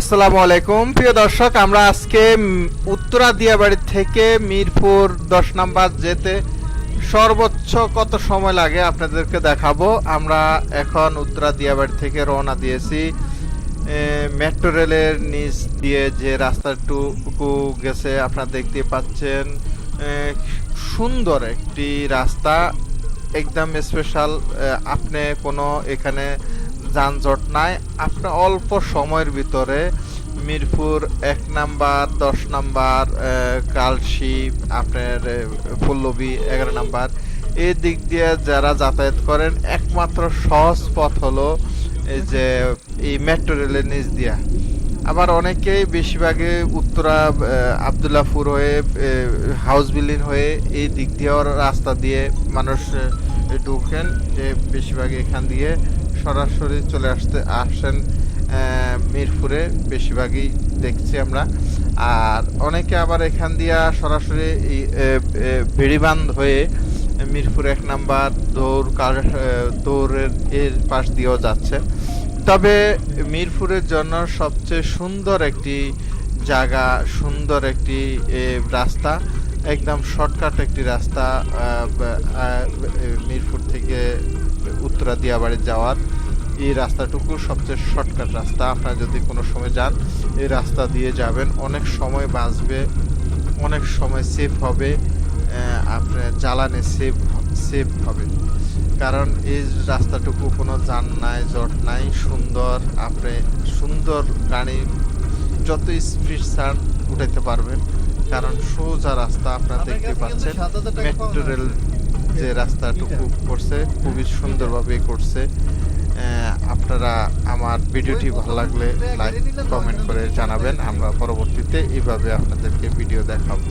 আসসালামু আলাইকুম। প্রিয় দর্শক, আমরা আজকে উত্তরা দিয়াবাড়ি থেকে মিরপুর দশ নাম্বার যেতে সর্বোচ্চ কত সময় লাগে আপনাদেরকে দেখাবো। আমরা এখন উত্তরা দিয়াবাড়ি থেকে রওনা দিয়েছি। মেট্রো রেলের নিচ দিয়ে যে রাস্তাটুকু গেছে, আপনারা দেখতে পাচ্ছেন সুন্দর একটি রাস্তা, একদম স্পেশাল আপনি কোনো এখানে যানজট নাই। আপনি অল্প সময়ের ভিতরে মিরপুর এক নাম্বার, দশ নাম্বার কালশি, আপনার পল্লবী এগারো নাম্বার। এই দিক দিয়ে যারা যাতায়াত করেন, একমাত্র সহজ পথ হলো এই যে এই মেট্রো রেলের নিচ দিয়া। আবার অনেকেই বেশিরভাগই উত্তরা আবদুল্লাপুর হয়ে হাউস বিল্ডিং হয়ে এই দিক দিয়েও রাস্তা দিয়ে মানুষ ঢুকেন যে বেশিরভাগ এখান দিয়ে। সরাসরি চলে আসতে আসেন মিরপুরে বেশিরভাগই দেখছি আমরা। আর অনেকে আবার এখান দিয়া সরাসরি বেড়িবান্ধ হয়ে মিরপুর এক নাম্বার দৌড় কার দৌড়ের এর পাশ দিয়েও যাচ্ছে। তবে মিরপুরের জন্য সবচেয়ে সুন্দর একটি জায়গা, সুন্দর একটি রাস্তা, একদম শর্টকাট একটি রাস্তা মিরপুর থেকে উত্তরা দিয়াবাড়ি যাওয়ার এই রাস্তাটুকু সবচেয়ে শর্টকাট রাস্তা। আপনারা যদি কোনো সময় যান, এই রাস্তা দিয়ে যাবেন। অনেক সময় বাঁচবে, অনেক সময় সেফ হবে আপনার জ্বালানি সেফ সেফ হবে। কারণ এই রাস্তাটুকু কোনো যান নাই, জট নাই, সুন্দর, আপনি সুন্দর গাড়ি, যত স্পিড সার উঠাইতে পারবেন। কারণ সোজা রাস্তা আপনারা দেখতে পাচ্ছেন মেট্রো রেল যে রাস্তাটুকু করছে, খুবই সুন্দরভাবে করছে। আপনারা আমার ভিডিওটি ভালো লাগলে লাইক কমেন্ট করে জানাবেন। আমরা পরবর্তীতে এইভাবে আপনাদেরকে ভিডিও দেখাবো।